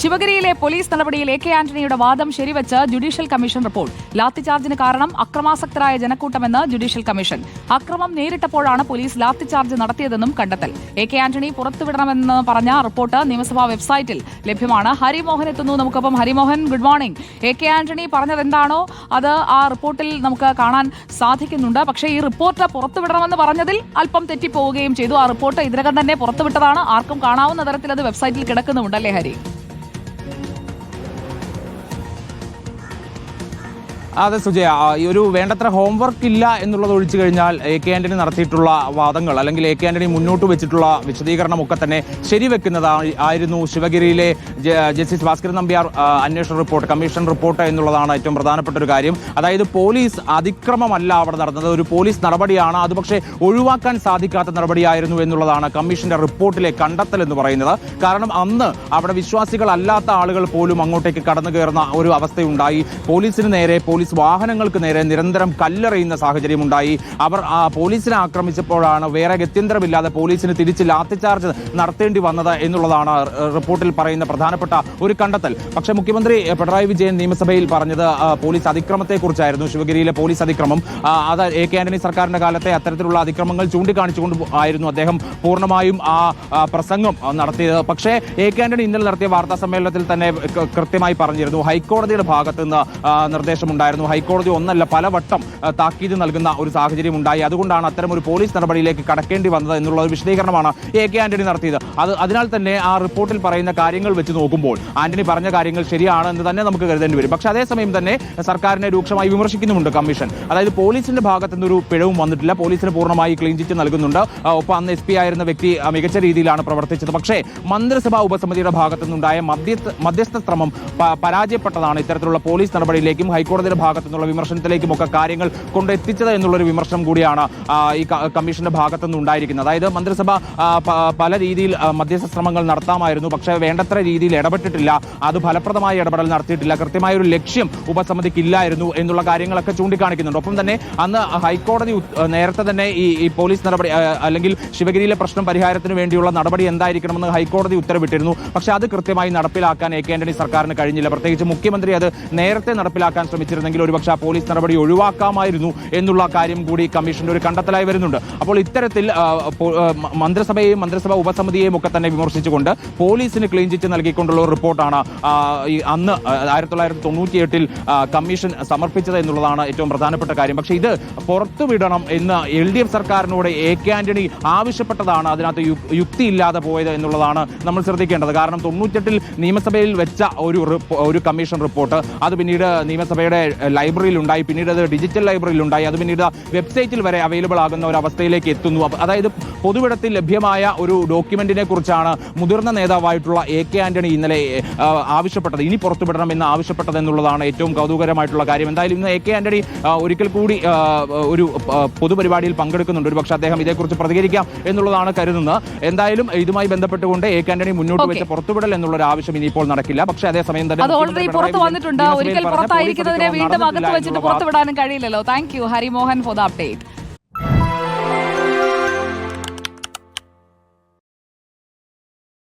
ശിവഗിരിയിലെ police നടപടിയിൽ A K ആന്റണിയുടെ വാദം ശരിവച്ച് ജുഡീഷ്യൽ കമ്മീഷൻ റിപ്പോർട്ട്. ലാത്തിചാർജിന് കാരണം അക്രമാസക്തരായ ജനക്കൂട്ടമെന്ന് ജുഡീഷ്യൽ കമ്മീഷൻ. അക്രമം നേരിട്ടപ്പോഴാണ് പോലീസ് ലാത്തിചാർജ് നടത്തിയതെന്നും കണ്ടെത്തൽ. എ കെ ആന്റണി പുറത്തുവിടണമെന്ന് പറഞ്ഞ റിപ്പോർട്ട് നിയമസഭാ വെബ്സൈറ്റിൽ ലഭ്യമാണ്. ഹരിമോഹൻ എത്തുന്നു നമുക്കൊപ്പം. Harimohan good morning A K Antony പറഞ്ഞത് എന്താണോ അത് ആ റിപ്പോർട്ടിൽ നമുക്ക് കാണാൻ സാധിക്കുന്നുണ്ട്. പക്ഷേ ഈ റിപ്പോർട്ട് പുറത്തുവിടണമെന്ന് പറഞ്ഞതിൽ അല്പം തെറ്റിപ്പോവുകയും ചെയ്തു. ആ റിപ്പോർട്ട് ഇതിനകം തന്നെ പുറത്തുവിട്ടതാണ്. ആർക്കും കാണാവുന്ന തരത്തിൽ അത് വെബ്സൈറ്റിൽ കിടക്കുന്നുണ്ടല്ലേ ഹരി? അതെ സുജയ. ഈ ഒരു വേണ്ടത്ര ഹോംവർക്ക് ഇല്ല എന്നുള്ളത് ഒഴിച്ചു കഴിഞ്ഞാൽ എ കെ ആന്റണി നടത്തിയിട്ടുള്ള വാദങ്ങൾ അല്ലെങ്കിൽ എ കെ ആന്റണി മുന്നോട്ട് വെച്ചിട്ടുള്ള വിശദീകരണം ഒക്കെ തന്നെ ശരിവെക്കുന്നതാണ് ആയിരുന്നു ശിവഗിരിയിലെ ജസ്റ്റിസ് ഭാസ്കരൻ നമ്പ്യാർ അന്വേഷണ റിപ്പോർട്ട് കമ്മീഷൻ റിപ്പോർട്ട് എന്നുള്ളതാണ് ഏറ്റവും പ്രധാനപ്പെട്ട ഒരു കാര്യം. അതായത് പോലീസ് അതിക്രമമല്ല അവിടെ നടന്നത്. ഒരു പോലീസ് നടപടിയാണ് അത് പക്ഷേ ഒഴിവാക്കാൻ സാധിക്കാത്ത നടപടിയായിരുന്നു എന്നുള്ളതാണ് കമ്മീഷന്റെ റിപ്പോർട്ടിലെ കണ്ടെത്തൽ എന്ന് പറയുന്നത്. കാരണം അന്ന് അവിടെ വിശ്വാസികളല്ലാത്ത ആളുകൾ പോലും അങ്ങോട്ടേക്ക് കടന്നു കയറുന്ന ഒരു അവസ്ഥയുണ്ടായി. പോലീസിന് നേരെ പോലീസ് വാഹനങ്ങൾക്ക് നേരെ നിരന്തരം കല്ലെറിയുന്ന സാഹചര്യമുണ്ടായി. അവർ പോലീസിനെ ആക്രമിച്ചപ്പോഴാണ് വേറെ ഗത്യന്തരമില്ലാതെ പോലീസിന് തിരിച്ച് ലാത്തിചാർജ് നടത്തേണ്ടി വന്നത് എന്നുള്ളതാണ് റിപ്പോർട്ടിൽ പറയുന്ന പ്രധാനപ്പെട്ട ഒരു കണ്ടെത്തൽ. പക്ഷേ മുഖ്യമന്ത്രി പിണറായി വിജയൻ നിയമസഭയിൽ പറഞ്ഞത് പോലീസ് അതിക്രമത്തെക്കുറിച്ചായിരുന്നു. ശിവഗിരിയിലെ പോലീസ് അതിക്രമം അത് എ കെ ആന്റണി സർക്കാരിന്റെ കാലത്തെ അത്തരത്തിലുള്ള അതിക്രമങ്ങൾ ചൂണ്ടിക്കാണിച്ചുകൊണ്ട് ആയിരുന്നു അദ്ദേഹം പൂർണമായും ആ പ്രസംഗം നടത്തിയത്. പക്ഷേ എ കെ ആന്റണി ഇന്നലെ നടത്തിയ വാർത്താ സമ്മേളനത്തിൽ തന്നെ കൃത്യമായി പറഞ്ഞിരുന്നു ഹൈക്കോടതിയുടെ ഭാഗത്ത് നിന്ന് ആ, നിർദ്ദേശമുണ്ടായിരുന്നു ഹൈക്കോടതി ഒന്നല്ല പലവട്ടം താക്കീത് നൽകുന്ന ഒരു സാഹചര്യം ഉണ്ടായി. അതുകൊണ്ടാണ് അത്തരം ഒരു പോലീസ് നടപടിയിലേക്ക് കടക്കേണ്ടി വന്നത് എന്നുള്ള ഒരു വിശദീകരണമാണ് എ കെ ആന്റണി നടത്തിയത്. അത് അതിനാൽ തന്നെ ആ റിപ്പോർട്ടിൽ പറയുന്ന കാര്യങ്ങൾ വെച്ച് നോക്കുമ്പോൾ ആന്റണി പറഞ്ഞ കാര്യങ്ങൾ ശരിയാണ് എന്ന് തന്നെ നമുക്ക് കരുതേണ്ടി വരും. പക്ഷേ അതേസമയം തന്നെ സർക്കാരിനെ രൂക്ഷമായി വിമർശിക്കുന്നുമുണ്ട് കമ്മീഷൻ. അതായത് പോലീസിന്റെ ഭാഗത്തു നിന്നൊരു പിഴവും വന്നിട്ടില്ല. പോലീസിന് പൂർണമായി ക്ലീൻ ചിറ്റ് നൽകുന്നുണ്ട്. ഒപ്പം അന്ന് എസ് പി ആയിരുന്ന വ്യക്തി മികച്ച രീതിയിലാണ് പ്രവർത്തിച്ചത്. പക്ഷേ മന്ത്രിസഭാ ഉപസമിതിയുടെ ഭാഗത്തു നിന്നുണ്ടായ മധ്യസ്ഥ മധ്യസ്ഥ ശ്രമം പരാജയപ്പെട്ടതാണ് ഇത്തരത്തിലുള്ള പോലീസ് നടപടിയിലേക്കും ഹൈക്കോടതിയുടെ ഭാഗത്തു നിന്നുള്ള വിമർശനത്തിലേക്കും ഒക്കെ കാര്യങ്ങൾ കൊണ്ടെത്തിച്ചത് എന്നുള്ളൊരു വിമർശനം കൂടിയാണ് ഈ കമ്മീഷന്റെ ഭാഗത്തു നിന്ന് ഉണ്ടായിരിക്കുന്നത് അതായത് മന്ത്രിസഭ പല രീതിയിൽ മധ്യസ്ഥ ശ്രമങ്ങൾ നടത്താമായിരുന്നു. പക്ഷേ വേണ്ടത്ര രീതിയിൽ ഇടപെട്ടിട്ടില്ല. അത് ഫലപ്രദമായ ഇടപെടൽ നടത്തിയിട്ടില്ല. കൃത്യമായ ഒരു ലക്ഷ്യം ഉപസമിതിക്ക് ഇല്ലായിരുന്നു എന്നുള്ള കാര്യങ്ങളൊക്കെ ചൂണ്ടിക്കാണിക്കുന്നുണ്ട്. ഒപ്പം തന്നെ അന്ന് ഹൈക്കോടതി നേരത്തെ തന്നെ ഈ ഈ പോലീസ് നടപടി അല്ലെങ്കിൽ ശിവഗിരിയിലെ പ്രശ്നം പരിഹാരത്തിന് വേണ്ടിയുള്ള നടപടി എന്തായിരിക്കണമെന്ന് ഹൈക്കോടതി ഉത്തരവിട്ടിരുന്നു. പക്ഷേ അത് കൃത്യമായി നടപ്പിലാക്കാൻ എ കെ ആന്റണി സർക്കാരിന് കഴിഞ്ഞില്ല. പ്രത്യേകിച്ച് മുഖ്യമന്ത്രി അത് നേരത്തെ നടപ്പിലാക്കാൻ ശ്രമിച്ചിരുന്നെങ്കിൽ ഒരുപക്ഷെ ആ പോലീസ് നടപടി ഒഴിവാക്കാമായിരുന്നു എന്നുള്ള കാര്യം കൂടി കമ്മീഷന്റെ ഒരു കണ്ടെത്തലായി വരുന്നുണ്ട്. അപ്പോൾ ഇത്തരത്തിൽ മന്ത്രിസഭയെയും മന്ത്രിസഭാ ഉപസമിതിയെയും ഒക്കെ തന്നെ വിമർശിച്ചുകൊണ്ട് പോലീസിന് ക്ലീൻ ചിറ്റ് നൽകിക്കൊണ്ടുള്ള റിപ്പോർട്ടാണ് അന്ന് ആയിരത്തി തൊള്ളായിരത്തി തൊണ്ണൂറ്റിയെട്ടിൽ കമ്മീഷൻ സമർപ്പിച്ചത് എന്നുള്ളതാണ് ഏറ്റവും പ്രധാനപ്പെട്ട കാര്യം. പക്ഷേ ഇത് പുറത്തുവിടണം എന്ന് എൽ ഡി എഫ് സർക്കാരിനോട് എ കെ ആന്റണി ആവശ്യപ്പെട്ടതാണ്. അതിനകത്ത് യുക്തിയില്ലാതെ പോയത് എന്നുള്ളതാണ് നമ്മൾ ശ്രദ്ധിക്കേണ്ടത്. കാരണം തൊണ്ണൂറ്റെട്ടിൽ നിയമസഭയിൽ വെച്ച ഒരു ഒരു കമ്മീഷൻ റിപ്പോർട്ട് അത് പിന്നീട് നിയമസഭയുടെ ലൈബ്രറിയിൽ ഉണ്ടായി പിന്നീട് അത് ഡിജിറ്റൽ ലൈബ്രറിയിൽ ഉണ്ടായി അത് പിന്നീട് വെബ്സൈറ്റിൽ വരെ അവൈലബിൾ ആകുന്ന ഒരു അവസ്ഥയിലേക്ക് എത്തുന്നു. അതായത് പൊതുവിടത്തിൽ ലഭ്യമായ ഒരു ഡോക്യുമെന്റിനെ കുറിച്ചാണ് മുതിർന്ന നേതാവായിട്ടുള്ള എ കെ ആന്റണി ഇന്നലെ ആവശ്യപ്പെട്ടത്. ഇനി പുറത്തുവിടണം എന്ന് ആവശ്യപ്പെട്ടത് എന്നുള്ളതാണ് ഏറ്റവും കൗതുകരമായിട്ടുള്ള കാര്യം. എന്തായാലും ഇന്ന് എ കെ ആന്റണി ഒരിക്കൽ കൂടി ഒരു പൊതുപരിപാടിയിൽ പങ്കെടുക്കുന്നുണ്ട്. ഒരു പക്ഷേ അദ്ദേഹം ഇതേക്കുറിച്ച് പ്രതികരിക്കാം എന്നുള്ളതാണ് കരുതുന്നത്. എന്തായാലും ഇതുമായി ബന്ധപ്പെട്ടുകൊണ്ട് എ കെ ആന്റണി മുന്നോട്ട്. വെച്ച പുറത്തുവിടൽ എന്നുള്ള ഒരു ആവശ്യം ഇനിയിപ്പോൾ നടക്കില്ല. പക്ഷേ അതേസമയം തന്നെ വീണ്ടും അകത്ത് വെച്ചിട്ട് പുറത്തുവിടാനും കഴിയില്ലല്ലോ. Thank you Harimohan for the update